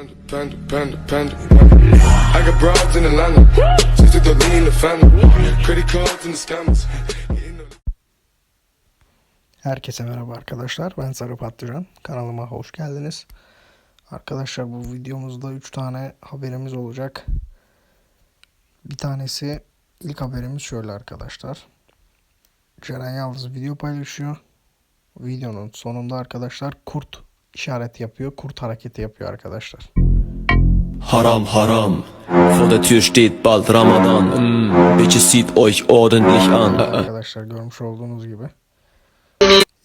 Panda, panda, panda, panda. I got broads in Atlanta. Just took the lean the family. Credit cards and the scammers. Herkese merhaba arkadaşlar. Ben Sarı Patlıcan. Kanalıma hoş geldiniz. Arkadaşlar bu videomuzda 3 tane haberimiz olacak. Bir tanesi ilk haberimiz şöyle arkadaşlar. Ceren Yalnız video paylaşıyor. Videonun sonunda arkadaşlar kurt işareti yapıyor. Kurt hareketi yapıyor arkadaşlar. Haram, haram. Vor der Tür steht bald Ramadan. Mm, Bitches sieht euch ordentlich an. Arkadaşlar görmüş olduğunuz gibi.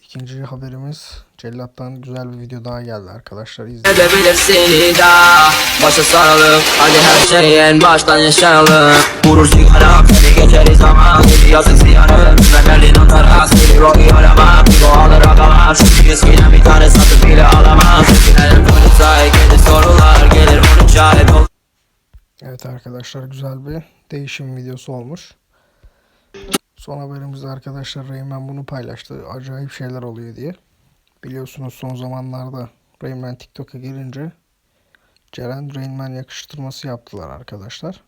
İkinci haberimiz Cellat'tan güzel bir video daha geldi arkadaşlar. İzleyin. Edebilir seni daha Başa saralım Hadi her şeyi en baştan yaşayalım Vurur sigara Beni geçeriz ama yazık ziyanı Ben Berlin onlara Seni Rocky arama Bu alır Evet arkadaşlar güzel bir değişim videosu olmuş. Son haberimizde arkadaşlar Rayman bunu paylaştı. Acayip şeyler oluyor diye. Biliyorsunuz son zamanlarda Rayman TikTok'a girince Ceren Rayman yakıştırması yaptılar arkadaşlar.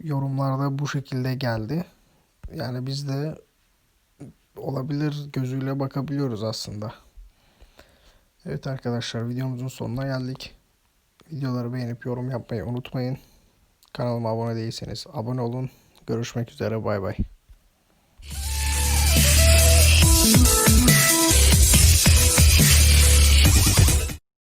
Yorumlarda bu şekilde geldi. Yani biz de olabilir gözüyle bakabiliyoruz aslında. Evet arkadaşlar videomuzun sonuna geldik. Videoları beğenip yorum yapmayı unutmayın. Kanalıma abone değilseniz abone olun. Görüşmek üzere bay bay.